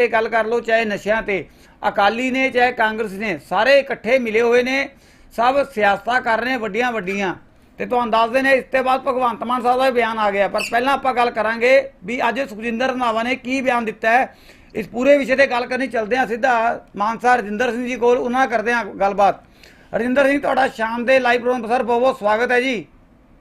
ਇਹ ਗੱਲ ਕਰ ਲਓ ਚਾਹੇ ਨਸ਼ਿਆਂ ਤੇ। ਅਕਾਲੀ ਨੇ ਚਾਹੇ ਕਾਂਗਰਸ ਨੇ ਸਾਰੇ ਇਕੱਠੇ ਮਿਲੇ ਹੋਏ ਨੇ। ਸਭ ਸਿਆਸਤਾਂ ਕਰ ਰਹੇ ਵੱਡੀਆਂ ਵੱਡੀਆਂ। ਤੇ ਤੁਹਾਨੂੰ ਦੱਸਦੇ ਨੇ ਇਸ ਤੋਂ ਬਾਅਦ ਭਗਵੰਤ ਮਾਨ ਸਾਹਿਬ ਦਾ ਬਿਆਨ ਆ ਗਿਆ। ਪਰ ਪਹਿਲਾਂ ਆਪਾਂ ਗੱਲ ਕਰਾਂਗੇ ਵੀ ਅੱਜ ਸੁਖਜਿੰਦਰ ਰੰਧਾਵਾ ਨੇ ਕੀ ਬਿਆਨ ਦਿੱਤਾ ਹੈ। ਇਸ ਪੂਰੇ ਵਿਸ਼ੇ ਤੇ ਗੱਲ ਕਰਨੀ ਚੱਲਦੇ ਹਾਂ ਸਿੱਧਾ ਮਾਨਸਾ ਰਜਿੰਦਰ ਸਿੰਘ ਜੀ ਕੋਲ ਉਹਨਾਂ ਕਰਦੇ ਹਾਂ ਗੱਲਬਾਤ। ਰਜਿੰਦਰ ਸਿੰਘ ਤੁਹਾਡਾ ਸ਼ਾਮ ਦੇ ਲਾਈਵ ਪ੍ਰੋਗਰਾਮ ਸਰ ਬਹੁਤ ਬਹੁਤ ਸਵਾਗਤ ਹੈ ਜੀ।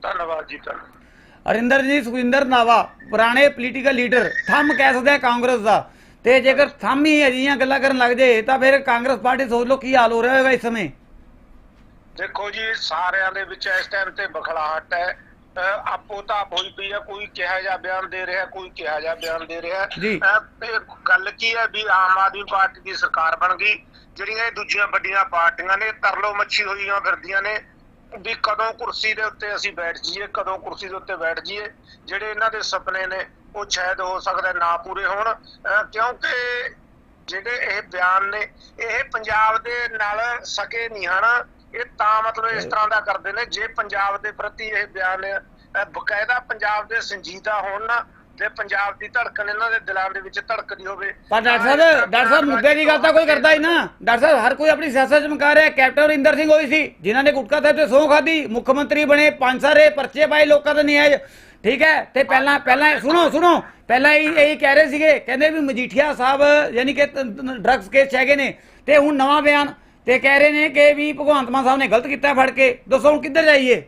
ਧੰਨਵਾਦ ਜੀ ਧੰਨਵਾਦ ਅਰਿੰਦਰ ਜੀ ਸੁਖਿੰਦਰ ਨਾਵਾ ਪੁਰਾਣੇ ਪੋਲੀਟੀਕਲ ਲੀਡਰ ਥੰਮ ਕਹਿ ਸਕਦੇ ਆ ਕਾਂਗਰਸ ਦਾ। ਤੇ ਜੇਕਰ ਥੰਮ ਹੀ ਅਜਿਹੀਆਂ ਗੱਲਾਂ ਕਰਨ ਲੱਗ ਜੇ ਤਾਂ ਫਿਰ ਕਾਂਗਰਸ ਪਾਰਟੀ ਸੋਚ ਲਓ ਕੀ ਹਾਲ ਹੋ ਰਿਹਾ ਹੋਵੇਗਾ ਇਸ ਸਮੇਂ। ਦੇਖੋ ਜੀ ਸਾਰਿਆਂ ਦੇ ਵਿੱਚ ਇਸ ਟਾਈਮ ਤੇ ਬਖਲਾਹਟ ਹੈ। ਆਪੋ ਤਾਂ ਹੋਈ ਪਈ ਹੈ ਕੋਈ ਕਿਹਾ ਜਾ ਬਿਆਨ ਦੇ ਰਿਹਾ ਕੋਈ ਕਿਹਾ ਜਾ ਬਿਆਨ ਦੇ ਰਿਹਾ। ਗੱਲ ਕੀ ਹੈ ਵੀ ਆਮ ਆਦਮੀ ਪਾਰਟੀ ਦੀ ਸਰਕਾਰ ਬਣ ਗਈ ਜਿਹੜੀਆਂ ਇਹ ਦੂਜੀਆਂ ਵੱਡੀਆਂ ਪਾਰਟੀਆਂ ਨੇ ਤਰਲੋ ਮੱਛੀ ਹੋਈਆਂ ਫਿਰਦੀਆਂ ਨੇ ਵੀ ਕਦੋਂ ਕੁਰਸੀ ਦੇ ਉੱਤੇ ਅਸੀਂ ਬੈਠ ਜਾਈਏ ਕਦੋਂ ਕੁਰਸੀ ਦੇ ਉੱਤੇ ਬੈਠ ਜਾਈਏ ਜਿਹੜੇ ਇਹਨਾਂ ਦੇ ਸੁਪਨੇ ਨੇ ਉਹ ਸ਼ਾਇਦ ਹੋ ਸਕਦਾ ਨਾ ਪੂਰੇ ਹੋਣ ਕਿਉਂਕਿ ਜਿਹੜੇ ਇਹ ਬਿਆਨ ਨੇ ਇਹ ਪੰਜਾਬ ਦੇ ਨਾਲ ਸਕੇ ਨਹੀਂ ਹਨ। ਇਹ ਤਾਂ ਮਤਲਬ ਇਸ ਤਰ੍ਹਾਂ ਦਾ ਕਰਦੇ ਨੇ ਜੇ ਪੰਜਾਬ ਦੇ ਪ੍ਰਤੀ ਇਹ ਬਿਆਨ ਬਕਾਇਦਾ ਪੰਜਾਬ ਦੇ ਸੰਜੀਦਾ ਹੋਣ ਨਾ ਤੇ ਪੰਜਾਬ ਦੀ ਧੜਕਣ ਇਹਨਾਂ ਦੇ ਦਿਲਾਂ ਦੇ ਵਿੱਚ ਧੜਕਦੀ ਹੋਵੇ। ਪਰ ਡਾਕਟਰ ਸਾਹਿਬ ਡਾਕਟਰ ਸਾਹਿਬ ਮੁੱਦੇ ਦੀ ਗੱਲ ਤਾਂ ਕੋਈ ਕਰਦਾ ਹੀ ਨਾ। ਡਾਕਟਰ ਸਾਹਿਬ ਹਰ ਕੋਈ ਆਪਣੀ ਸਿਆਸਤ ਚਮਕਾ ਰਿਹਾ। ਕੈਪਟਨ ਅਮਰਿੰਦਰ ਸਿੰਘ ਹੋਈ ਸੀ ਜਿਨ੍ਹਾਂ ਨੇ ਗੁਟਕਾ ਸਾਹਿਬ ਤੇ ਸਹੁੰ ਖਾਦੀ ਮੁੱਖ ਮੰਤਰੀ ਬਣੇ ਪੰਜ ਸਾਰੇ ਪਰਚੇ ਪਾਏ ਲੋਕਾਂ ਦਾ ਨਿਆਜ ਠੀਕ ਹੈ? ਤੇ ਪਹਿਲਾਂ ਪਹਿਲਾਂ ਸੁਣੋ ਸੁਣੋ। ਪਹਿਲਾਂ ਇਹ ਇਹ ਕਹਿ ਰਹੇ ਸੀਗੇ ਕਹਿੰਦੇ ਵੀ ਮਜੀਠੀਆ ਸਾਹਿਬ ਯਾਨੀ ਕਿ ਡਰੱਗਸ ਕੇਸ ਹੈਗੇ ਨੇ। ਤੇ ਹੁਣ ਨਵਾਂ ਬਿਆਨ ਤੇ ਕਹਿ ਰਹੇ ਨੇ ਕਿ ਵੀ ਭਗਵੰਤ ਮਾਨ ਸਾਹਿਬ ਨੇ ਗਲਤ ਕੀਤਾ ਫੜ ਕੇ। ਦੱਸੋ ਹੁਣ ਕਿੱਧਰ ਜਾਈਏ?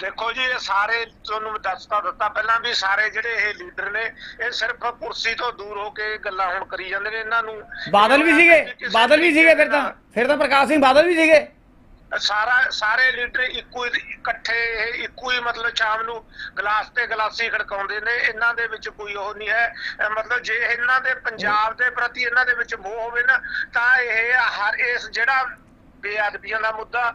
ਦੇਖੋ ਜੀ ਇਹ ਸਾਰੇ ਤੁਹਾਨੂੰ ਦੱਸਤਾ ਦਿੱਤਾ। ਪਹਿਲਾਂ ਵੀ ਸਾਰੇ ਜਿਹੜੇ ਇਹ ਲੀਡਰ ਨੇ ਇਹ ਸਿਰਫ ਕੁਰਸੀ ਤੋਂ ਦੂਰ ਹੋ ਕੇ ਗੱਲਾਂ ਹੁਣ ਕਰੀ ਜਾਂਦੇ ਨੇ। ਇਹਨਾਂ ਨੂੰ ਬਾਦਲ ਵੀ ਸੀਗੇ। ਬਾਦਲ ਵੀ ਸੀਗੇ ਫਿਰ ਤਾਂ। ਫਿਰ ਤਾਂ ਪ੍ਰਕਾਸ਼ ਸਿੰਘ ਬਾਦਲ ਵੀ ਸੀਗੇ। ਸਾਰਾ ਸਾਰੇ ਲੀਡਰ ਇੱਕੋ ਹੀ ਇਕੱਠੇ ਇਹ ਇੱਕੋ ਹੀ ਮਤਲਬ ਸ਼ਾਮ ਨੂੰ ਗਲਾਸ ਤੇ ਗਲਾਸੀ ਖੜਕਾਉਂਦੇ ਨੇ ਇਹਨਾਂ ਦੇ ਵਿੱਚ ਕੋਈ ਉਹ ਨਹੀਂ ਹੈ ਮਤਲਬ ਜੇ ਇਹਨਾਂ ਦੇ ਪੰਜਾਬ ਦੇ ਪ੍ਰਤੀ ਇਹਨਾਂ ਦੇ ਵਿੱਚ ਮੋਹ ਹੋਵੇ ਨਾ ਤਾਂ ਇਹ ਹਰ ਇਸ ਜਿਹੜਾ ਬੇਅਦਬੀਆਂ ਦਾ ਮੁੱਦਾ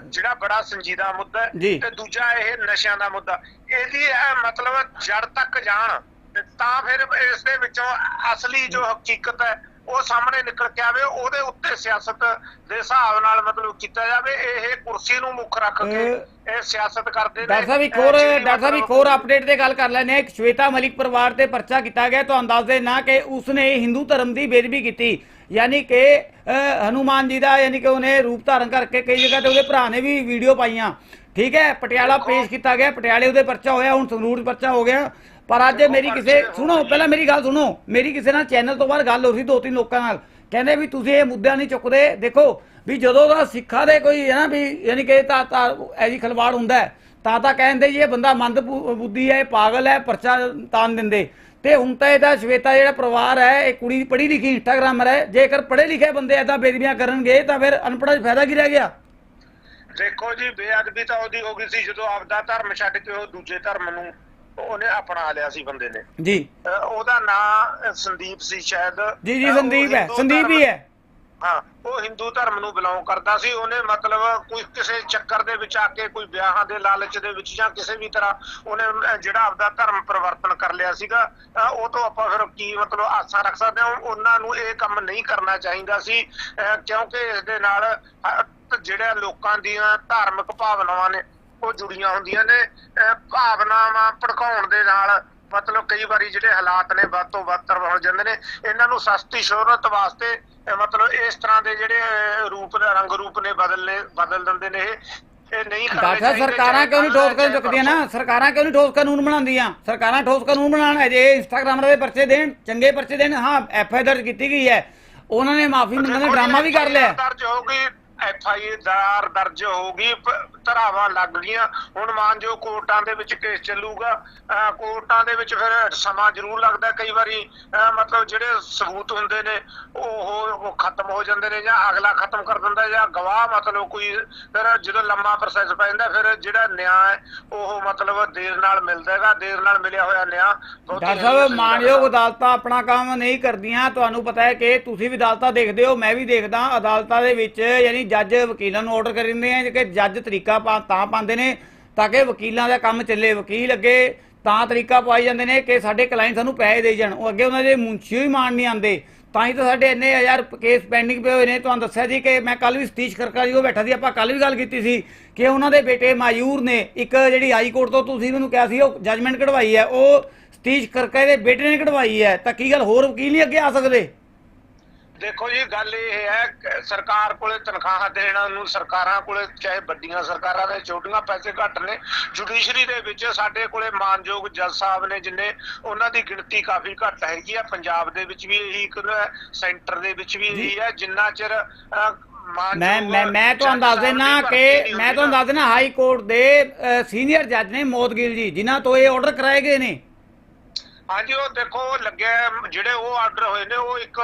ਜਿਹੜਾ ਬੜਾ ਸੰਜੀਦਾ ਮੁੱਦਾ ਹੈ। ਤੇ ਦੂਜਾ ਇਹ ਨਸ਼ਿਆਂ ਦਾ ਮੁੱਦਾ ਇਹਦੀ ਇਹ ਮਤਲਬ ਜੜ ਤੱਕ ਜਾਣ ਤੇ ਤਾਂ ਫਿਰ ਇਸ ਦੇ ਵਿੱਚੋਂ ਅਸਲੀ ਜੋ ਹਕੀਕਤ ਹੈ ਉਹ ਸਾਹਮਣੇ ਨਿਕਲ ਕੇ ਆਵੇ ਉਹਦੇ ਉੱਤੇ ਸਿਆਸਤ ਦੇ ਹਿਸਾਬ ਨਾਲ ਮਤਲਬ ਕੀਤਾ ਜਾਵੇ ਇਹ ਕੁਰਸੀ ਨੂੰ ਮੁੱਖ ਰੱਖ ਕੇ ਇਹ ਸਿਆਸਤ ਕਰਦੇ ਨੇ। ਡਾਕਟਰ ਸਾਹਿਬ ਇੱਕ ਹੋਰ ਡਾਕਟਰ ਸਾਹਿਬ ਇੱਕ ਹੋਰ ਅਪਡੇਟ ਤੇ ਗੱਲ ਕਰ ਹਾਂ। ਇੱਕ ਸ਼ਵੇਤਾ ਮਲਿਕ ਪਰਿਵਾਰ ਤੇ ਪਰਚਾ ਕੀਤਾ ਗਿਆ। ਤੁਹਾਨੂੰ ਦੱਸ ਦੇ ਨਾ ਕਿ ਉਸਨੇ ਹਿੰਦੂ ਧਰਮ ਦੀ ਬੇਦਬੀ ਕੀਤੀ। ਯਾਨੀ ਕਿ ਹਨੂਮਾਨ ਜੀ ਦਾ ਯਾਨੀ ਕਿ ਉਹਨੇ ਰੂਪ ਧਾਰਨ ਕਰਕੇ ਕਈ ਜਗ੍ਹਾ ਤੇ ਉਹਦੇ ਭਰਾ ਨੇ ਵੀ ਵੀਡੀਓ ਪਾਈਆਂ। ਠੀਕ ਹੈ? ਪਟਿਆਲਾ ਪੇਸ਼ ਕੀਤਾ ਗਿਆ। ਪਟਿਆਲੇ ਉਹਦੇ ਪਰਚਾ ਹੋਇਆ। ਹੁਣ ਸੰਗਰੂਰ ਪਰਚਾ ਹੋ ਗਿਆ। ਪਰ ਅੱਜ ਮੇਰੀ ਕਿਸੇ, ਸੁਣੋ, ਪਹਿਲਾਂ ਮੇਰੀ ਗੱਲ ਸੁਣੋ। ਮੇਰੀ ਕਿਸੇ ਨਾਲ ਚੈਨਲ ਤੋਂ ਬਾਅਦ ਗੱਲ ਹੋ ਰਹੀ ਦੋ ਤਿੰਨ ਲੋਕਾਂ ਨਾਲ। ਕਹਿੰਦੇ ਵੀ ਤੁਸੀਂ ਇਹ ਮੁੱਦਾ ਨਹੀਂ ਚੁੱਕਦੇ। ਦੇਖੋ, ਵੀ ਜਦੋਂ ਦਾ ਸਿੱਖਾਂ ਦੇ ਕੋਈ ਹੈ ਨਾ ਵੀ, ਯਾਨੀ ਕਿ ਤਾਂ ਤਾਂ ਐਜੀ ਖਲਵਾੜ ਹੁੰਦਾ ਤਾਂ ਤਾਂ ਕਹਿੰਦੇ ਜੀ ਇਹ ਬੰਦਾ ਮੰਦ ਬੁੱਧੀ ਹੈ, ਇਹ ਪਾਗਲ ਹੈ, ਪਰਚਾ ਤਾਨ ਦਿੰਦੇ। ਤੇ ਹੁਣ ਤਾਂ ਇਹਦਾ ਸ਼ਵੇਤਾ ਜਿਹੜਾ ਪਰਿਵਾਰ ਹੈ, ਇਹ ਕੁੜੀ ਪੜ੍ਹੀ ਲਿਖੀ ਇੰਸਟਾਗ੍ਰਾਮਰ ਹੈ। ਜੇਕਰ ਪੜ੍ਹੇ ਲਿਖੇ ਬੰਦੇ ਐਦਾਂ ਬੇਦਬੀਆਂ ਕਰਨਗੇ, ਤਾਂ ਫਿਰ ਅਨਪੜ੍ਹ 'ਚ ਫਾਇਦਾ ਕੀ ਰਹਿ ਗਿਆ? ਦੇਖੋ ਜੀ, ਬੇਅਦਬੀ ਤਾਂ ਉਹਦੀ ਹੋ ਗਈ ਸੀ ਜਦੋਂ ਆਪਦਾ ਧਰਮ ਛੱਡ ਕੇ ਉਹ ਦੂਜੇ ਧਰਮ ਨੂੰ ਉਹਨੇ ਅਪਣਾ ਲਿਆ ਸੀ ਬੰਦੇ ਨੇ। ਜੀ। ਅਹ ਉਹਦਾ ਨਾਂ ਸੰਦੀਪ ਸੀ ਸ਼ਾਇਦ। ਜੀ ਜੀ ਅਹ ਉਹ ਸੰਦੀਪ ਹੈ। ਹਿੰਦੂ ਸੰਦੀਪ ਹੀ ਧਰਮ- ਹੈ। ਹਾਂ ਉਹ ਹਿੰਦੂ ਧਰਮ ਨੂੰ ਬਿਲੋਂਗ ਕਰਦਾ ਸੀ। ਉਹਨੇ ਮਤਲਬ ਕੋਈ ਕਿਸੇ ਚੱਕਰ ਦੇ ਵਿੱਚ ਆ ਕੇ ਕੋਈ ਵਿਆਹਾਂ ਦੇ ਲਾਲਚ ਦੇ ਵਿੱਚ ਜਾਂ ਕਿਸੇ ਵੀ ਤਰ੍ਹਾਂ ਉਹਨੇ ਅਹ ਜਿਹੜਾ ਆਪਦਾ ਧਰਮ ਪਰਿਵਰਤਨ ਕਰ ਲਿਆ ਸੀਗਾ ਅਹ ਉਹ ਤੋਂ ਆਪਾਂ ਫਿਰ ਕੀ ਮਤਲਬ ਆਸਾਂ ਰੱਖ ਸਕਦੇ ਹਾਂ? ਉਹਨਾਂ ਨੂੰ ਇਹ ਕੰਮ ਨਹੀਂ ਕਰਨਾ ਚਾਹੀਦਾ ਸੀ ਅਹ ਕਿਉਂਕਿ ਇਸ ਦੇ ਨਾਲ ਅਹ, ਜਿਹੜੇ ਲੋਕਾਂ ਦੀਆਂ ਧਾਰਮਿਕ ਭਾਵਨਾਵਾਂ ਨੇ ਉਹ ਜੁੜੀਆਂ ਹੁੰਦੀਆਂ ਨੇ। ਭਾਵਨਾਵਾਂ ਭੜਕਾਉਣ ਦੇ ਨਾਲ ਮਤਲਬ ਕਈ ਵਾਰੀ ਜਿਹੜੇ ਹਾਲਾਤ ਨੇ ਵੱਧ ਤੋਂ ਵੱਧ ਹੋ ਜਾਂਦੇ ਨੇ। ਇਹਨਾਂ ਨੂੰ ਸਸਤੀ ਸ਼ੋਹਰਤ ਵਾਸਤੇ ਮਤਲਬ ਇਸ ਤਰ੍ਹਾਂ ਦੇ ਜਿਹੜੇ ਰੂਪ ਰੰਗ ਰੂਪ ਨੇ ਬਦਲਨੇ ਬਦਲ ਦਿੰਦੇ ਨੇ ਇਹ। ਇਹ ਨਹੀਂ ਚਾਹੀਦੇ, ਸਰਕਾਰਾਂ ਕਿਉਂ ਨਹੀਂ ਠੋਸ ਚਾਹੇ ਚੁੱਕਦੀਆਂ ਨਾ? ਸਰਕਾਰਾਂ ਕਿਉਂ ਨਹੀਂ ਠੋਸ ਕਾਨੂੰਨ ਬਣਾਉਂਦੀਆਂ? ਸਰਕਾਰਾਂ ਠੋਸ ਕਾਨੂੰਨ ਬਣਾਉਣ ਹੈ ਜੇ ਇੰਸਟਾਗ੍ਰਾਮ ਦੇ ਪਰਚੇ ਦੇਣ ਚੰਗੇ ਪਰਚੇ ਦੇਣ। ਹਾਂ ਐਫ ਆਈ ਦਰਜ ਕੀਤੀ ਗਈ ਹੈ। ਉਹਨਾਂ ਨੇ ਮਾਫੀ ਮੰਗਣ ਦਾ ਡਰਾਮਾ ਵੀ ਕਰ ਲਿਆ। ਦਰਜ ਹੋ ਗਈ ਐਫ ਆਈ ਆਰ ਦਰਜ ਹੋ ਗਈ ਪ- ਧਾਰਾਵਾਂ ਲੱਗ ਗਈਆਂ। ਹੁਣ ਮਾਨ ਜੋ ਕੋਰਟਾਂ ਦੇ ਵਿੱਚ ਕੇਸ ਚੱਲੂਗਾ ਕੋਰਟਾਂ ਦੇ ਵਿੱਚ ਫਿਰ ਸਮਾਂ ਜ਼ਰੂਰ ਲੱਗਦਾ। ਕਈ ਵਾਰੀ ਮਤਲਬ ਜਿਹੜੇ ਸਬੂਤ ਹੁੰਦੇ ਨੇ ਉਹ ਖਤਮ ਹੋ ਜਾਂਦੇ ਨੇ ਜਾਂ ਅਗਲਾ ਖਤਮ ਕਰ ਦਿੰਦਾ ਜਾਂ ਗਵਾਹ ਮਤਲਬ ਕੋਈ ਫਿਰ ਜਦੋਂ ਲੰਮਾ ਪ੍ਰੋਸੈਸ ਪੈ ਜਾਂਦਾ ਫਿਰ ਜਿਹੜਾ ਨਿਆਂ ਉਹ ਮਤਲਬ ਦੇਰ ਨਾਲ ਮਿਲਦਾ ਹੈਗਾ। ਦੇਰ ਨਾਲ ਮਿਲਿਆ ਹੋਇਆ ਨਿਆਂ ਡਾਕਟਰ ਸਾਹਿਬ ਸਹੀ ਮਾਨਯੋਗ। ਅਦਾਲਤਾਂ ਆਪਣਾ ਕੰਮ ਨਹੀਂ ਕਰਦੀਆਂ। ਤੁਹਾਨੂੰ ਪਤਾ ਹੈ ਕਿ ਤੁਸੀਂ ਵੀ ਅਦਾਲਤਾਂ ਦੇਖਦੇ ਹੋ ਮੈਂ ਵੀ ਦੇਖਦਾ ਅਦਾਲਤਾਂ ਦੇ ਵਿੱਚ ਯਾਨੀ ਜੱਜ ਵਕੀਲਾਂ ਨੂੰ ਆਰਡਰ ਕਰ ਦਿੰਦੇ ਆ ਕਿ ਜੱਜ ਤਰੀਕਾ ਪਾ ਤਾਂ ਪਾਉਂਦੇ ਨੇ, ਤਾਂ ਕਿ ਵਕੀਲਾਂ ਦਾ ਕੰਮ ਚੱਲੇ। ਵਕੀਲ ਅੱਗੇ ਤਾਂ ਤਰੀਕਾ ਪਾਈ ਜਾਂਦੇ ਨੇ ਕਿ ਸਾਡੇ ਕਲਾਇੰਟ ਸਾਨੂੰ ਪੈਸੇ ਦੇ ਜਾਣ। ਉਹ ਅੱਗੇ ਉਹਨਾਂ ਦੇ ਮੁੰਸ਼ੀ ਹੀ ਮਾਨ ਨਹੀਂ ਆਉਂਦੇ। ਤਾਂ ਹੀ ਤਾਂ ਸਾਡੇ ਇੰਨੇ ਹਜ਼ਾਰ ਕੇਸ ਪੈਂਡਿੰਗ ਪਏ ਹੋਏ ਨੇ। ਤੁਹਾਨੂੰ ਦੱਸਿਆ ਜੀ ਕਿ ਮੈਂ ਕੱਲ ਵੀ ਸਤੀਸ਼ ਖਰਕਾ ਜੀ ਉਹ ਬੈਠਾ ਸੀ। ਆਪਾਂ ਕੱਲ ਵੀ ਗੱਲ ਕੀਤੀ ਸੀ ਕਿ ਉਹਨਾਂ ਦੇ ਬੇਟੇ ਮਾਯੂਰ ਨੇ। ਇੱਕ ਜਿਹੜੀ ਹਾਈ ਕੋਰਟ ਤੋਂ ਤੁਸੀਂ ਮੈਨੂੰ ਕਿਹਾ ਸੀ, ਉਹ ਜੱਜਮੈਂਟ ਕਢਵਾਈ ਹੈ। ਉਹ ਸਤੀਸ਼ ਕਰਕੇ ਦੇ ਬੇਟੇ ਨੇ ਕਢਵਾਈ ਹੈ। ਤਾਂ ਕੀ ਗੱਲ ਹੋਰ ਵਕੀਲ ਨਹੀਂ ਅੱਗੇ ਆ ਸਕਦੇ? ਦੇਖੋ ਜੀ ਗੱਲ ਇਹ ਹੈ ਸਰਕਾਰ ਕੋਲੇ ਤਨਖਾਹਾਂ ਦੇਣ ਨੂੰ ਸਰਕਾਰਾਂ ਕੋਲੇ ਚਾਹੇ ਵੱਡੀਆਂ ਸਰਕਾਰਾਂ ਨੇ ਛੋਟੀਆਂ ਪੈਸੇ ਘੱਟ ਨੇ ਜੁਡੀਸ਼ਰੀ ਦੇ ਵਿੱਚ ਸਾਡੇ ਕੋਲੇ ਮਾਨਯੋਗ ਜੱਜ ਸਾਹਿਬ ਨੇ ਜਿੰਨੇ ਉਹਨਾਂ ਦੀ ਗਿਣਤੀ ਕਾਫੀ ਘੱਟ ਹੈਗੀ ਆ ਪੰਜਾਬ ਦੇ ਵਿੱਚ ਵੀ ਇਹੀ ਸੈਂਟਰ ਦੇ ਵਿੱਚ ਵੀ ਇਹੀ ਹੈ ਜਿੰਨਾ ਚਿਰ ਮੈਂ ਮੈਂ ਮੈਂ ਤੁਹਾਨੂੰ ਦੱਸ ਦੇਣਾ ਦੀ ਕਿ ਮੈਂ ਤੁਹਾਨੂੰ। ਦੱਸ ਦੇਣਾ ਹਾਈ ਕੋਰਟ ਦੇ ਸੀਨੀਅਰ ਜੱਜ ਨੇ ਮੋਦਗਿਲ ਜੀ ਜਿਨ੍ਹਾਂ ਤੋਂ ਇਹ ਆਰਡਰ ਕਰਾਏ ਗਏ ਨੇ ਹਾਂਜੀ ਉਹ ਦੇਖੋ ਲੱਗਿਆ ਹੈ, ਜਿਹੜੇ ਉਹ ਆਰਡਰ ਹੋਏ ਨੇ ਉਹ ਇੱਕ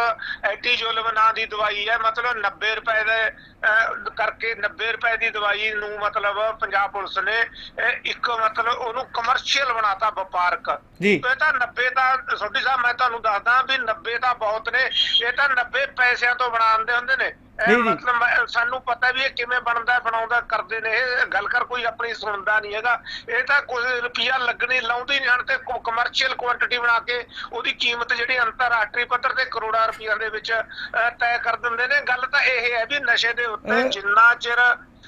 ਐਂਟੀ ਜ਼ੁਲਮ ਨਾਂ ਦੀ ਦਵਾਈ ਹੈ। ਮਤਲਬ 90 ਰੁਪਏ ਦੇ ਕਰਕੇ 90 ਰੁਪਏ ਦੀ ਦਵਾਈ ਨੂੰ ਮਤਲਬ ਪੰਜਾਬ ਪੁਲਿਸ ਨੇ ਇੱਕ ਮਤਲਬ ਉਹਨੂੰ ਕਮਰਸ਼ੀਅਲ ਬਣਾਤਾ ਵਪਾਰਕ। ਇਹ ਤਾਂ 90 ਤਾਂ ਸੋਢੀ ਸਾਹਿਬ ਮੈਂ ਤੁਹਾਨੂੰ ਦੱਸਦਾ ਵੀ 90 ਤਾਂ ਬਹੁਤ ਨੇ ਇਹ ਤਾਂ 90 ਪੈਸਿਆਂ ਤੋਂ ਬਣਾਉਂਦੇ ਹੁੰਦੇ ਨੇ। ਇਹ। ਮਤਲਬ ਸਾਨੂੰ ਪਤਾ ਵੀ ਇਹ ਕਿਵੇਂ ਬਣਦਾ ਬਣਾਉਂਦਾ ਕਰਦੇ ਨੇ। ਇਹ ਗੱਲ ਕਰ ਕੋਈ ਆਪਣੀ ਸੁਣਦਾ ਨਹੀਂ ਹੈਗਾ। ਇਹ ਤਾਂ ਕੁਝ ਰੁਪਿਆ ਲੱਗਣੀ ਲਾਉਂਦੇ ਨਹੀਂ। ਹਨ ਤੇ ਕਮਰਸ਼ੀਅਲ ਕੁਆਂਟੀਟੀ ਬਣਾ ਕੇ ਉਹਦੀ ਕੀਮਤ ਜਿਹੜੀ ਅੰਤਰਰਾਸ਼ਟਰੀ ਪੱਧਰ ਤੇ ਕਰੋੜਾਂ ਰੁਪਈਆਂ ਦੇ ਵਿੱਚ ਤੈਅ ਕਰ ਦਿੰਦੇ ਨੇ। ਗੱਲ ਤਾਂ ਇਹ ਹੈ ਵੀ ਨਸ਼ੇ ਦੇ ਉੱਤੇ ਜਿੰਨਾ ਚਿਰ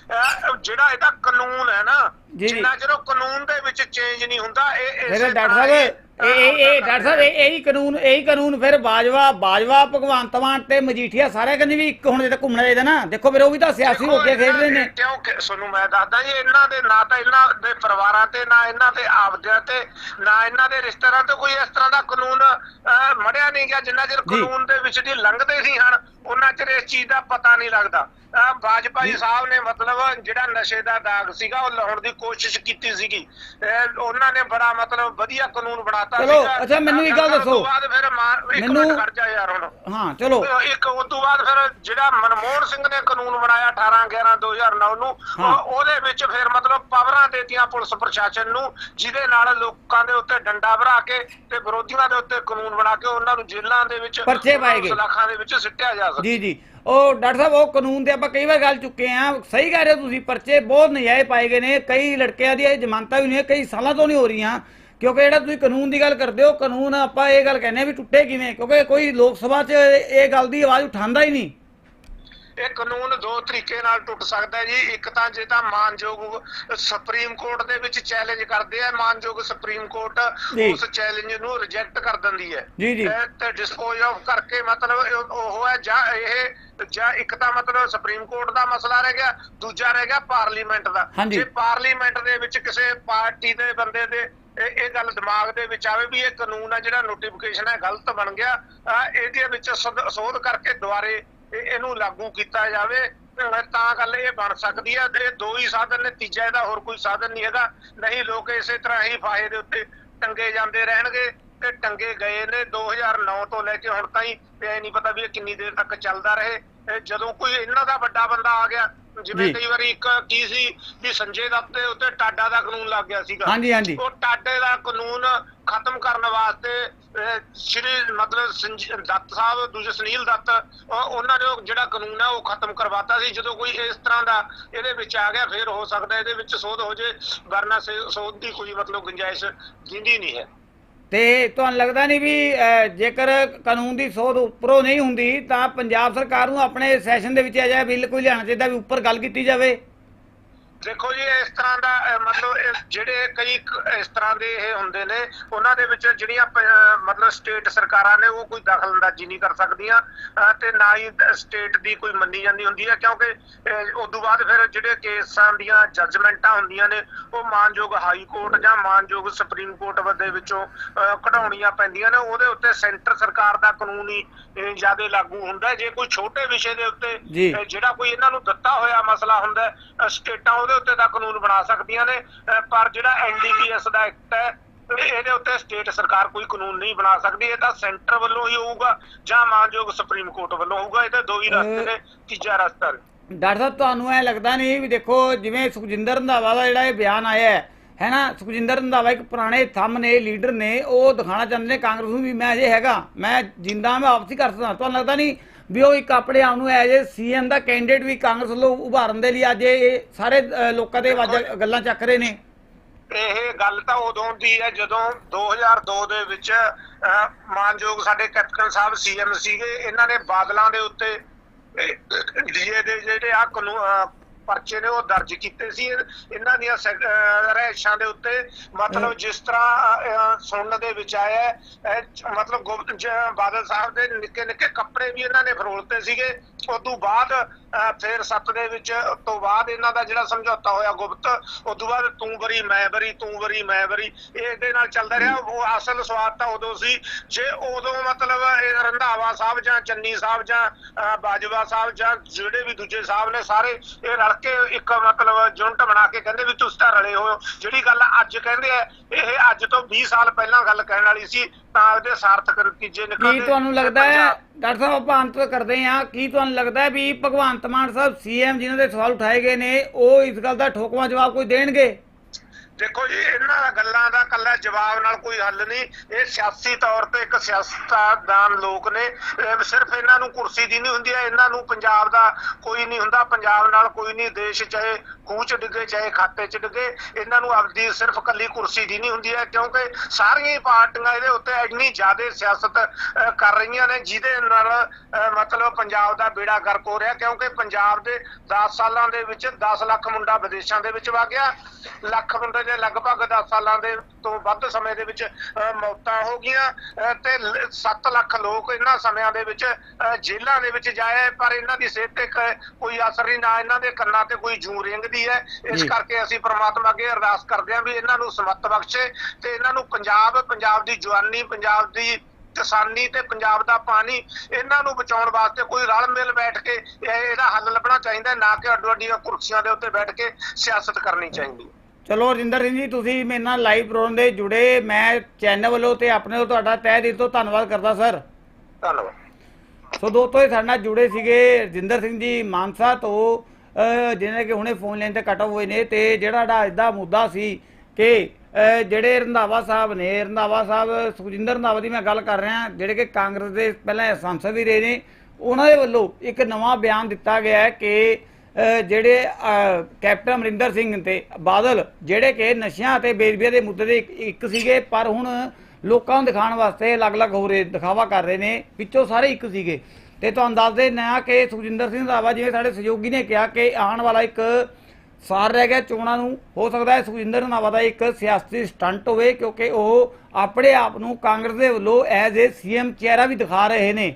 ਜਿਹੜਾ ਇਹਦਾ ਕਾਨੂੰਨ ਹੈ ਨਾ ਜੀ। ਜਿੰਨਾ ਚਿਰ ਉਹ ਕਾਨੂੰਨ ਦੇ ਵਿੱਚ ਚੇਂਜ ਨਹੀਂ ਹੁੰਦਾ ਇਹ ਫਿਰ ਇਸੇ ਡਾਕਟਰ ਤਰ੍ਹਾਂ ਸਾਹਿਬ ਇਹ ਇਹ ਇਹ ਡਾਕਟਰ ਸਾਹਿਬ ਇਹ ਇਹੀ ਕਾਨੂੰਨ ਇਹੀ ਕਾਨੂੰਨ ਫਿਰ ਬਾਜਵਾ ਬਾਜਵਾ ਭਗਵੰਤ ਮਾਨ ਤੇ ਮਜੀਠੀਆ ਸਾਰਿਆਂ ਕੰਨੀ ਵੀ ਇੱਕ ਹੁਣ ਜਿੱਦਾਂ ਘੁੰਮਣਾ ਚਾਹੀਦਾ ਨਾ ਦੇਖੋ ਫਿਰ ਉਹ ਵੀ ਤਾਂ ਸਿਆਸੀ ਹੋ ਕੇ ਖੇਡ ਰਹੇ ਨੇ ਕਿਉਂ ਕਿ- ਤੁਹਾਨੂੰ ਮੈਂ ਦੱਸਦਾ ਜੀ ਇਹਨਾਂ ਦੇ ਨਾ ਤਾਂ ਇਹਨਾਂ ਦੇ ਪਰਿਵਾਰਾਂ ਤੇ ਨਾ ਇਹਨਾਂ ਦੇ ਆਪਦਿਆਂ ਤੇ ਨਾ ਇਹਨਾਂ ਦੇ ਰਿਸ਼ਤੇਦਾਰਾਂ ਤੇ ਕੋਈ ਇਸ ਤਰ੍ਹਾਂ ਦਾ ਕਾਨੂੰਨ ਅਹ, ਮੜਿਆ ਨਹੀਂ ਗਿਆ ਜਿੰਨਾ ਚਿਰ ਜੀ। ਕਾਨੂੰਨ ਦੇ ਵਿੱਚ ਦੀ ਲੰਘਦੇ ਸੀ ਹਨ ਉਹਨਾਂ ਚਿਰ ਇਸ ਚੀਜ਼ ਦਾ ਪਤਾ ਨਹੀਂ ਲੱਗਦਾ ਅਹ, ਵਾਜਪਾਈ ਸਾਹਿਬ ਨੇ ਮਤਲਬ ਜਿਹੜਾ ਨਸ਼ੇ ਦਾ ਦਾਗ ਸੀਗਾ ਉਹ ਲਾਉਣ ਦੀ ਕੋਸ਼ਿਸ਼ ਕੀਤੀ ਸੀਗੀ। ਉਹਨਾਂ ਨੇ ਬੜਾ ਮਤਲਬ ਵਧੀਆ ਕਾਨੂੰਨ ਬਣਾਤਾ ਚਲੋ, ਸੀਗਾ। ਅੱਛਾ, ਮੈਨੂੰ ਇੱਕ ਗੱਲ ਤੋਂ ਦੱਸੋ। ਬਾਅਦ ਫਿਰ ਮਾਰ- ਇੱਕ ਮੈਨੂੰ- ਮਿੰਟ ਖੜ ਜਾ ਯਾਰ ਹੁਣ। ਹਾਂ ਚਲੋ। ਇੱਕ ਉਸ ਤੋਂ ਬਾਅਦ ਫਿਰ ਜਿਹੜਾ ਮਨਮੋਹਨ ਸਿੰਘ ਨੇ ਕਾਨੂੰਨ ਬਣਾਇਆ 18 11 2009 ਨੂੰ ਉਹਦੇ ਵਿੱਚ ਫਿਰ ਮਤਲਬ ਪਾਵਰਾਂ ਦੇਤੀਆਂ ਪੁਲਿਸ ਪ੍ਰਸ਼ਾਸਨ ਨੂੰ ਜਿਹਦੇ ਨਾਲ ਲੋਕਾਂ ਦੇ ਉੱਤੇ ਡੰਡਾ ਭਰਾ ਕੇ ਤੇ ਵਿਰੋਧੀਆਂ ਦੇ ਉੱਤੇ ਕਾਨੂੰਨ ਬਣਾ ਕੇ ਉਹਨਾਂ ਨੂੰ ਜੇਲ੍ਹਾਂ ਦੇ ਵਿੱਚ ਪਰਚੇ ਪਾਏ ਗਏ। ਸਲਾਖਾਂ ਦੇ ਵਿੱਚ ਸਿੱਟਿਆ ਜਾ ਸਕੇ ਜੀ ਜੀ। ਉਹ ਡਾਕਟਰ ਸਾਹਿਬ, ਉਹ ਕਾਨੂੰਨ ਤੇ ਆਪਾਂ ਕਈ ਵਾਰ ਗੱਲ ਚੁੱਕੇ ਆ ਸਹੀ ਕਹਿ ਰਹੇ ਹੋ ਤੁਸੀਂ, ਪਰਚੇ ਬਹੁਤ ਨਜਾਇਜ਼ ਪਾਏ ਗਏ ਨੇ। ਕਈ ਲੜਕਿਆਂ ਦੀਆਂ ਜ਼ਮਾਨਤਾਂ ਵੀ ਨਹੀਂ ਕਈ ਸਾਲਾਂ ਤੋਂ ਨਹੀਂ ਹੋ ਰਹੀਆਂ। ਕਿਉਂਕਿ ਜਿਹੜਾ ਤੁਸੀਂ ਕਾਨੂੰਨ ਦੀ ਗੱਲ ਕਰਦੇ ਹੋ, ਕਾਨੂੰਨ ਆਪਾਂ ਇਹ ਗੱਲ ਕਹਿੰਦੇ ਆ ਵੀ ਟੁੱਟੇ ਕਿਵੇਂ? ਕਿਉਂਕਿ ਕੋਈ ਲੋਕ ਸਭਾ 'ਚ ਇਹ ਗੱਲ ਦੀ ਆਵਾਜ਼ ਉਠਾਉਂਦਾ ਹੀ ਨਹੀਂ। ਇਹ ਕਾਨੂੰਨ ਦੋ ਤਰੀਕੇ ਨਾਲ ਟੁੱਟ ਸਕਦਾ ਹੈ ਜੀ ਇੱਕ ਤਾਂ ਜੇ ਤਾਂ ਮਾਨਯੋਗ ਸੁਪਰੀਮ ਕੋਰਟ ਦੇ ਵਿੱਚ ਚੈਲੰਜ ਕਰਦੇ ਆ ਮਾਨਯੋਗ ਸੁਪਰੀਮ ਕੋਰਟ। ਉਸ ਚੈਲੰਜ ਨੂੰ ਰਿਜੈਕਟ ਕਰ ਦਿੰਦੀ ਹੈ ਜੀ, ਜੀ। ਇਹ ਤੇ ਡਿਸਪੋਜ਼ ਆਫ ਕਰਕੇ ਮਤਲਬ ਉਹ ਹੈ ਜਾਂ ਇਹ ਜਾਂ ਇੱਕ ਤਾਂ ਮਤਲਬ ਸੁਪਰੀਮ ਕੋਰਟ ਦਾ ਮਸਲਾ ਰਹਿ ਗਿਆ ਦੂਜਾ ਰਹਿ ਗਿਆ ਪਾਰਲੀਮੈਂਟ ਦਾ। ਜੇ ਪਾਰਲੀਮੈਂਟ ਦੇ ਵਿੱਚ ਕਿਸੇ ਪਾਰਟੀ ਦੇ ਬੰਦੇ ਦੇ ਇਹ ਗੱਲ ਦਿਮਾਗ ਦੇ ਵਿੱਚ ਆਵੇ ਵੀ ਇਹ ਕਾਨੂੰਨ ਹੈ ਜਿਹੜਾ ਨੋਟੀਫਿਕੇਸ਼ਨ ਹੈ ਗਲਤ ਬਣ ਗਿਆ ਇਹਦੇ ਵਿੱਚ ਸੋਧ ਕਰਕੇ ਦੁਬਾਰੇ ਇਹ- ਇਹਨੂੰ ਲਾਗੂ ਕੀਤਾ ਜਾਵੇ ਤਾਂ ਗੱਲ ਇਹ ਬਣ ਸਕਦੀ ਹੈ ਤੇ ਇਹ ਦੋ ਹੀ ਸਾਧਨ ਨੇ, ਤੀਜਾ ਇਹਦਾ ਹੋਰ ਕੋਈ ਸਾਧਨ ਨਹੀਂ ਹੈਗਾ। ਨਹੀਂ, ਲੋਕ ਇਸੇ ਤਰ੍ਹਾਂ ਹੀ ਫਾਹੇ ਦੇ ਉੱਤੇ ਟੰਗੇ ਜਾਂਦੇ ਰਹਿਣਗੇ ਤੇ ਟੰਗੇ ਗਏ ਨੇ 2009 ਤੋਂ ਲੈ ਕੇ ਹੁਣ ਤਾਈਂ, ਤੇ ਇਹ ਨਹੀਂ ਪਤਾ ਵੀ ਇਹ ਕਿੰਨੀ ਦੇਰ ਤੱਕ ਚੱਲਦਾ ਰਹੇ। ਜਦੋਂ ਕੋਈ ਇਹਨਾਂ ਦਾ ਵੱਡਾ ਬੰਦਾ ਆ ਗਿਆ ਜਿਵੇਂ। ਕਈ ਵਾਰੀ ਇੱਕ ਕੀ ਸੀ ਵੀ ਸੰਜੇ ਦੱਤ ਦੇ ਉੱਤੇ ਟਾਡਾ ਦਾ ਕਾਨੂੰਨ ਲੱਗ ਗਿਆ ਸੀਗਾ। ਹਾਂਜੀ ਹਾਂਜੀ। ਉਹ ਟਾਡੇ ਦਾ ਕਾਨੂੰਨ ਖਤਮ ਕਰਨ ਵਾਸਤੇ ਸ਼੍ਰੀ ਮਤਲਬ ਸੰਜ- ਦੱਤ ਸਾਹਿਬ ਦੂਜੇ ਸੁਨੀਲ ਦੱਤ ਉਹ- ਉਹਨਾਂ ਨੇ ਜਿਹੜਾ ਕਾਨੂੰਨ ਹੈ ਉਹ ਖਤਮ ਕਰਵਾਤਾ ਸੀ। ਜਦੋਂ ਕੋਈ ਇਸ ਤਰ੍ਹਾਂ ਦਾ ਇਹਦੇ ਵਿੱਚ ਆ ਗਿਆ ਫਿਰ ਹੋ ਸਕਦਾ ਇਹਦੇ ਵਿੱਚ ਸੋਧ ਹੋ ਜੇ ਵਰਨਾ ਸੋਧ ਦੀ ਕੋਈ ਮਤਲਬ ਗੁੰਜਾਇਸ਼ ਜਿੰਦੀ ਨਹੀਂ ਹੈ। ਤੇ ਤੁਹਾਨੂੰ ਲੱਗਦਾ ਨਹੀਂ ਵੀ ਜੇਕਰ ਕਾਨੂੰਨ ਦੀ ਸੋਧ ਉੱਪਰੋਂ ਨਹੀਂ ਹੁੰਦੀ, ਤਾਂ ਪੰਜਾਬ ਸਰਕਾਰ ਨੂੰ ਆਪਣੇ ਸੈਸ਼ਨ ਦੇ ਵਿੱਚ ਅਜਿਹਾ ਬਿੱਲ ਕੋਈ ਲਿਆਉਣਾ ਚਾਹੀਦਾ ਵੀ ਉੱਪਰ ਗੱਲ ਕੀਤੀ ਜਾਵੇ? ਦੇਖੋ ਜੀ ਇਸ ਤਰ੍ਹਾਂ ਦਾ ਮਤਲਬ ਜਿਹੜੇ ਕਈ ਇਸ ਤਰ੍ਹਾਂ ਦੇ ਇਹ ਹੁੰਦੇ ਨੇ ਉਹਨਾਂ ਦੇ ਵਿੱਚ ਜਿਹੜੀਆਂ ਮਤਲਬ ਸਟੇਟ ਸਰਕਾਰਾਂ ਨੇ ਉਹ ਕੋਈ ਦਖਲਅੰਦਾਜ਼ੀ ਨਹੀਂ ਕਰ ਸਕਦੀਆਂ ਤੇ ਨਾ ਹੀ ਸਟੇਟ ਦੀ ਕੋਈ ਮੰਨੀ ਜਾਂਦੀ ਹੁੰਦੀ ਹੈ ਕਿਉਂਕਿ ਉਸ ਤੋਂ ਬਾਅਦ ਫਿਰ ਜਿਹੜੇ ਕੇਸਾਂ ਦੀਆਂ ਜੱਜਮੈਂਟਾਂ ਹੁੰਦੀਆਂ ਨੇ ਉਹ ਮਾਨਯੋਗ ਹਾਈ ਕੋਰਟ ਜਾਂ ਮਾਨਯੋਗ ਸੁਪਰੀਮ ਕੋਰਟ ਦੇ ਵਿੱਚੋਂ ਕਢਾਉਣੀਆਂ ਪੈਂਦੀਆਂ ਨੇ ਉਹਦੇ ਉੱਤੇ ਸੈਂਟਰ ਸਰਕਾਰ ਦਾ ਕਾਨੂੰਨ ਹੀ ਜ਼ਿਆਦਾ ਲਾਗੂ ਹੁੰਦਾ। ਜੇ ਕੋਈ ਛੋਟੇ ਵਿਸ਼ੇ ਦੇ ਉੱਤੇ ਜਿਹੜਾ ਕੋਈ ਇਹਨਾਂ ਨੂੰ ਦਿੱਤਾ ਹੋਇਆ ਮਸਲਾ ਹੁੰਦਾ ਸਟੇਟਾਂ ਉਹਦੇ ਉੱਤੇ ਤਾਂ ਕਾਨੂੰਨ ਬਣਾ ਸਕਦੀਆਂ ਨੇ ਪਰ ਜਿਹੜਾ ਐਨਡੀਪੀਐਸ ਦਾ ਐਕਟ ਹੈ ਇਹਦੇ ਉੱਤੇ ਸਟੇਟ ਸਰਕਾਰ ਕੋਈ ਕਾਨੂੰਨ ਨਹੀਂ ਬਣਾ ਸਕਦੀ ਇਹ ਤਾਂ ਸੈਂਟਰ ਵੱਲੋਂ ਹੀ ਹੋਊਗਾ ਜਾਂ ਮਾਨਯੋਗ ਸੁਪਰੀਮ ਕੋਰਟ ਵੱਲੋਂ ਹੋਊਗਾ ਇਹਦੇ ਦੋ ਹੀ ਰਸਤੇ ਨੇ ਤੀਜਾ ਰਸਤਾ ਡਾਕਟਰ ਸਾਹਿਬ ਤੁਹਾਨੂੰ ਐ ਲੱਗਦਾ ਨਹੀਂ ਵੀ ਦੇਖੋ ਜਿਵੇਂ ਸੁਖਜਿੰਦਰ ਰੰਧਾਵਾ ਦਾ ਜਿਹੜਾ ਇਹ ਬਿਆਨ ਆਇਆ ਹੈ ਹੈ ਨਾ? ਸੁਖਜਿੰਦਰ ਰੰਧਾਵਾ ਇੱਕ ਪੁਰਾਣੇ ਥੰਮ ਨੇ ਲੀਡਰ ਨੇ ਉਹ ਦਿਖਾਣਾ ਚਾਹੁੰਦੇ ਨੇ ਕਾਂਗਰਸ ਨੂੰ ਵੀ ਮੈਂ ਅਜੇ ਹੈਗਾ ਮੈਂ ਜਿੰਦਾ ਮੈਂ ਵਾਪਸੀ ਕਰ ਸਕਦਾ ਤੁਹਾਨੂੰ ਲੱਗਦਾ ਨਹੀਂ ਵੀ ਉਹ ਇੱਕ ਆਪਣੇ ਆਪ ਨੂੰ ਐਜ ਏ ਸੀਐਮ ਦਾ ਕੈਂਡੀਡੇਟ ਵੀ ਕਾਂਗਰਸ ਵੱਲੋਂ ਉਭਾਰਨ ਦੇ ਲਈ ਅੱਜ ਇਹ ਸਾਰੇ ਲੋਕਾਂ ਦੇ ਗੱਲਾਂ ਚੱਕ ਰਹੇ ਨੇ। ਇਹ ਗੱਲ ਤਾਂ ਉਦੋਂ ਦੀ ਹੈ ਜਦੋਂ 2002 ਦੇ ਵਿੱਚ ਮਾਨਯੋਗ ਸਾਡੇ ਕੈਪਟਨ ਸਾਹਿਬ ਸੀਐਮ ਸੀਗੇ। ਇਹਨਾਂ ਨੇ ਬਾਦਲਾਂ ਦੇ ਉੱਤੇ ਡੀਏ ਦੇ ਜਿਹੜੇ ਆ ਪਰਚੇ ਨੇ ਉਹ ਦਰਜ ਕੀਤੇ ਸੀ। ਇਹਨਾਂ ਦੀਆਂ ਰਹਿਸ਼ਾਂ ਦੇ ਉੱਤੇ ਮਤਲਬ ਜਿਸ ਤਰ੍ਹਾਂ ਸੁਣਨ ਦੇ ਵਿੱਚ ਆਇਆ ਮਤਲਬ ਗੁਪਤ ਜ- ਬਾਦਲ ਸਾਹਿਬ ਦੇ ਨਿੱਕੇ ਨਿੱਕੇ ਕੱਪੜੇ ਵੀ ਇਹਨਾਂ ਨੇ ਫਰੋਲਤੇ ਸੀਗੇ। ਉਸ ਤੋਂ ਬਾਅਦ ਫਿਰ ਸੱਤ ਦੇ ਵਿੱਚ ਤੋਂ ਬਾਅਦ ਇਹਨਾਂ ਦਾ ਜਿਹੜਾ ਸਮਝੌਤਾ ਹੋਇਆ ਗੁਪਤ ਉਸ ਤੋਂ ਬਾਅਦ ਤੂੰ ਬਰੀ ਮੈਂ ਬਰੀ ਤੂੰ ਬਰੀ ਮੈਂ ਬਰੀ ਇਹ ਇਹਦੇ ਨਾਲ ਚੱਲਦਾ ਰਿਹਾ। ਉਹ ਅਸਲ ਸਵਾਦ ਤਾਂ ਉਦੋਂ ਸੀ ਜੇ ਉਦੋਂ ਮਤਲਬ ਇਹ ਰੰਧਾਵਾ ਸਾਹਿਬ ਜਾਂ ਚੰਨੀ ਸਾਹਿਬ ਜਾਂ ਬਾਜਵਾ ਸਾਹਿਬ ਜਾਂ ਜਿਹੜੇ ਵੀ ਦੂਜੇ ਸਾਹਿਬ ਨੇ ਸਾਰੇ ਇਹ ਰਲ ਕੇ ਇੱਕ ਮਤਲਬ ਜੁਨਟ ਬਣਾ ਕੇ ਕਹਿੰਦੇ ਵੀ ਤੁਸੀਂ ਤਾਂ ਰਲੇ ਹੋ। ਜਿਹੜੀ ਗੱਲ ਅੱਜ ਕਹਿੰਦੇ ਆ ਇਹ ਅੱਜ ਤੋਂ 20 ਸਾਲ ਪਹਿਲਾਂ ਗੱਲ ਕਹਿਣ ਵਾਲੀ ਸੀ ਤਾਂ ਉਹਦੇ ਸਾਰਥਕ ਨਤੀਜੇ ਨਿਕਲਦੇ ਕੀ ਤੁਹਾਨੂੰ ਲੱਗਦਾ ਹੈ? ਡਾਕਟਰ ਸਾਹਿਬ ਆਪਾਂ ਅੰਤ ਕਰਦੇ ਹਾਂ। ਕੀ ਤੁਹਾਨੂੰ ਲੱਗਦਾ ਵੀ ਭਗਵੰਤ ਮਾਨ ਸਾਹਿਬ ਸੀਐਮ ਜਿਨ੍ਹਾਂ ਦੇ ਸਵਾਲ ਉਠਾਏ ਗਏ ਨੇ ਉਹ ਇਸ ਗੱਲ ਦਾ ਠੋਕਵਾ ਜਵਾਬ ਕੋਈ ਦੇਣਗੇ? ਦੇਖੋ ਜੀ, ਇਹਨਾਂ ਗੱਲਾਂ ਦਾ ਕੱਲਾ ਜਵਾਬ ਨਾਲ ਕੋਈ ਹੱਲ ਨਹੀਂ। ਇਹ ਸਿਆਸੀ ਤੌਰ ਤੇ ਇੱਕ ਸਿਆਸਤਦਾਨ ਲੋਕ ਨੇ। ਸਿਰਫ ਇਹਨਾਂ ਨੂੰ ਕੁਰਸੀ ਦੀ ਨਹੀਂ ਹੁੰਦੀ ਹੈ ਇਹਨਾਂ ਨੂੰ ਪੰਜਾਬ ਦਾ ਕੋਈ ਨਹੀਂ ਹੁੰਦਾ। ਪੰਜਾਬ ਨਾਲ ਕੋਈ ਨਹੀਂ, ਦੇਸ਼ ਚਾਹੇ ਖੂਹ ਚ ਡਿੱਗੇ, ਚਾਹੇ ਖਾਤੇ ਚ ਡਿੱਗੇ, ਇਹਨਾਂ ਨੂੰ ਆਪਦੀ ਸਿਰਫ ਕੱਲੀ ਕੁਰਸੀ ਦੀ ਨਹੀਂ ਹੁੰਦੀ ਹੈ, ਕਿਉਂਕਿ ਸਾਰੀਆਂ ਪਾਰਟੀਆਂ ਇਹਦੇ ਉੱਤੇ ਇੰਨੀ ਜ਼ਿਆਦਾ ਸਿਆਸਤ ਕਰ ਰਹੀਆਂ ਨੇ, ਜਿਹਦੇ ਨਾਲ ਮਤਲਬ ਪੰਜਾਬ ਦਾ ਬੇੜਾ ਗਰਕ ਹੋ ਰਿਹਾ, ਕਿਉਂਕਿ ਪੰਜਾਬ ਦੇ 10 ਸਾਲਾਂ ਦੇ ਵਿੱਚ 10 ਲੱਖ ਮੁੰਡਾ ਵਿਦੇਸ਼ਾਂ ਦੇ ਵਿੱਚ ਵਗ ਗਿਆ। ਲੱਖ ਮੁੰਡੇ ਦੇ ਲਗਭਗ 10 ਸਾਲਾਂ ਦੇ ਤੋਂ ਵੱਧ ਸਮੇਂ ਦੇ ਵਿੱਚ ਮੌਤਾਂ ਹੋ ਗਈਆਂ ਤੇ 7 ਲੱਖ ਲੋਕ ਇਹਨਾਂ ਸਮਿਆਂ ਦੇ ਵਿੱਚ ਜੇਲ੍ਹਾਂ ਦੇ ਵਿੱਚ ਜਾਏ ਪਰ ਇਹਨਾਂ ਦੀ ਸਿਹਤ ਤੇ ਕੋਈ ਅਸਰ ਨਹੀਂ ਨਾ ਇਹਨਾਂ ਦੇ ਕੰਨਾਂ ਤੇ ਕੋਈ ਜੂੰ ਰਿੰਗਦੀ ਹੈ ਇਸ। ਕਰਕੇ ਅਸੀਂ ਪ੍ਰਮਾਤਮਾ ਅੱਗੇ ਅਰਦਾਸ ਕਰਦੇ ਹਾਂ ਵੀ ਇਹਨਾਂ ਨੂੰ ਸਮੱਤ ਬਖਸ਼ੇ ਤੇ ਇਹਨਾਂ ਨੂੰ ਪੰਜਾਬ ਪੰਜਾਬ ਦੀ ਜਵਾਨੀ ਪੰਜਾਬ ਦੀ ਕਿਸਾਨੀ ਤੇ ਪੰਜਾਬ ਦਾ ਪਾਣੀ ਇਹਨਾਂ ਨੂੰ ਬਚਾਉਣ ਵਾਸਤੇ ਕੋਈ ਰਲ ਮਿਲ ਬੈਠ ਕੇ ਇਹ- ਇਹਦਾ ਹੱਲ ਲੱਭਣਾ ਚਾਹੀਦਾ ਨਾ ਕਿ ਅੱਡੋ ਅੱਡੀਆਂ ਕੁਰਸੀਆਂ ਦੇ ਉੱਤੇ ਬੈਠ ਕੇ ਸਿਆਸਤ ਕਰਨੀ ਚਾਹੀਦੀ ਹੈ ਚਲੋ ਰਜਿੰਦਰ ਸਿੰਘ ਜੀ ਤੁਸੀਂ ਮੇਰੇ ਨਾਲ ਲਾਈਵ ਪ੍ਰੋਗਰਾਮ ਦੇ ਜੁੜੇ। ਮੈਂ ਚੈਨਲ ਵੱਲੋਂ ਤੇ ਆਪਣੇ ਵੱਲੋਂ ਤੁਹਾਡਾ ਤਹਿ ਦਿਲ ਤੋਂ ਧੰਨਵਾਦ ਕਰਦਾ ਸਰ ਧੰਨਵਾਦ। ਸੋ ਦੋਸਤੋ ਇਹ ਸਾਡੇ ਨਾਲ ਜੁੜੇ ਸੀਗੇ ਰਜਿੰਦਰ ਸਿੰਘ ਜੀ ਮਾਨਸਾ ਤੋਂ ਜਿਹਨੇ ਕਿ ਹੁਣੇ ਫੋਨ ਲਾਈਨ ਤੇ ਕੱਟ ਹੋਏ ਨੇ ਤੇ ਜਿਹੜਾ ਅੱਜ ਦਾ ਮੁੱਦਾ ਸੀ ਕਿ ਜਿਹੜੇ ਰੰਧਾਵਾ ਸਾਹਿਬ ਨੇ ਰੰਧਾਵਾ ਸਾਹਿਬ ਸੁਖਜਿੰਦਰ ਰੰਧਾਵਾ ਦੀ ਮੈਂ ਗੱਲ ਕਰ ਰਿਹਾ ਜਿਹੜੇ ਕਿ ਕਾਂਗਰਸ ਦੇ ਪਹਿਲਾਂ ਸੰਸਦ ਵੀ ਰਹੇ ਨੇ ਉਹਨਾਂ ਦੇ ਵੱਲੋਂ ਇੱਕ ਨਵਾਂ ਬਿਆਨ ਦਿੱਤਾ ਗਿਆ ਹੈ ਕਿ ਜਿਹੜੇ ਕੈਪਟਨ ਅਮਰਿੰਦਰ ਸਿੰਘ ਤੇ ਬਾਦਲ, ਜਿਹੜੇ ਕਿ ਨਸ਼ਿਆਂ ਅਤੇ ਬੇਰਬੀਆਂ ਦੇ ਮੁੱਦੇ ਦੇ ਇੱਕ- ਇੱਕ ਸੀਗੇ, ਪਰ ਹੁਣ ਲੋਕਾਂ ਨੂੰ ਦਿਖਾਉਣ ਵਾਸਤੇ ਅਲੱਗ-ਅਲੱਗ ਹੋ ਰਹੇ ਦਿਖਾਵਾ ਕਰ ਰਹੇ ਨੇ, ਵਿੱਚੋਂ ਸਾਰੇ ਇੱਕ ਸੀਗੇ। ਤੇ ਤੁਹਾਨੂੰ ਦੱਸ ਨਾ ਕਿ ਸੁਖਜਿੰਦਰ ਸਿੰਘ ਰੰਧਾਵਾ ਜਿਵੇਂ ਸਾਡੇ ਸਹਿਯੋਗੀ ਨੇ ਕਿਹਾ ਕਿ ਆਉਣ ਵਾਲਾ ਇੱਕ ਸਾਰ ਰਹਿ ਗਿਆ ਚੋਣਾਂ ਨੂੰ, ਹੋ ਸਕਦਾ ਹੈ ਸੁਖਜਿੰਦਰ ਰੰਧਾਵਾ ਦਾ ਇੱਕ ਸਿਆਸੀ ਸਟੰਟ ਹੋਵੇ, ਕਿਉਂਕਿ ਉਹ ਆਪਣੇ ਆਪ ਨੂੰ ਕਾਂਗਰਸ ਦੇ ਵੱਲੋਂ ਐਜ਼ ਏ ਸੀਐਮ ਚਿਹਰਾ ਵੀ ਦਿਖਾ ਰਹੇ ਨੇ।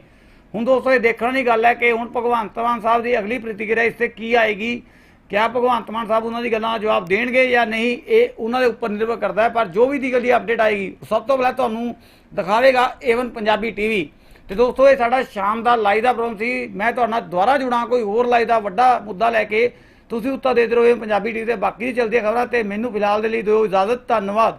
ਹੁਣ ਦੋਸਤੋ, ਇਹ ਦੇਖਣ ਦੀ ਗੱਲ ਹੈ ਕਿ ਹੁਣ ਭਗਵੰਤ ਮਾਨ ਸਾਹਿਬ ਦੀ ਅਗਲੀ ਪ੍ਰਤੀਕਿਰਿਆ ਇਸ ਤੇ ਕੀ ਆਏਗੀ? ਕਿਆ ਭਗਵੰਤ ਮਾਨ ਸਾਹਿਬ ਉਹਨਾਂ ਦੀ ਗੱਲਾਂ ਦਾ ਜਵਾਬ ਦੇਣਗੇ ਜਾਂ ਨਹੀਂ, ਇਹ ਉਹਨਾਂ ਦੇ ਉੱਪਰ ਨਿਰਭਰ ਕਰਦਾ ਹੈ। ਪਰ ਜੋ ਵੀ ਦੀ ਗੱਲੀ ਅਪਡੇਟ ਆਏਗੀ ਸਭ ਤੋਂ ਪਹਿਲਾਂ ਤੁਹਾਨੂੰ ਦਿਖਾਵੇਗਾ ਏਵਨ ਪੰਜਾਬੀ ਟੀਵੀ ਤੇ ਦੋਸਤੋ, ਇਹ ਸਾਡਾ ਸ਼ਾਮ ਦਾ ਲਾਈਵ ਦਾ ਪ੍ਰੋਗਰਾਮ ਸੀ। ਮੈਂ ਤੁਹਾਡੇ ਨਾਲ ਦੁਬਾਰਾ ਜੁੜਾਂ, ਕੋਈ ਹੋਰ ਲਾਈਵ ਦਾ ਵੱਡਾ ਮੁੱਦਾ ਲੈ ਕੇ। ਤੁਸੀਂ ਉੱਤਾ ਦੇ ਦਿਓ ਪੰਜਾਬੀ ਟੀਵੀ ਤੇ। ਬਾਕੀ ਦੀ ਚਲਦੀਆਂ ਖਬਰਾਂ ਤੇ ਮੈਨੂੰ ਫਿਲਹਾਲ ਦੇ ਲਈ ਦਿਓ ਇਜਾਜ਼ਤ। ਧੰਨਵਾਦ।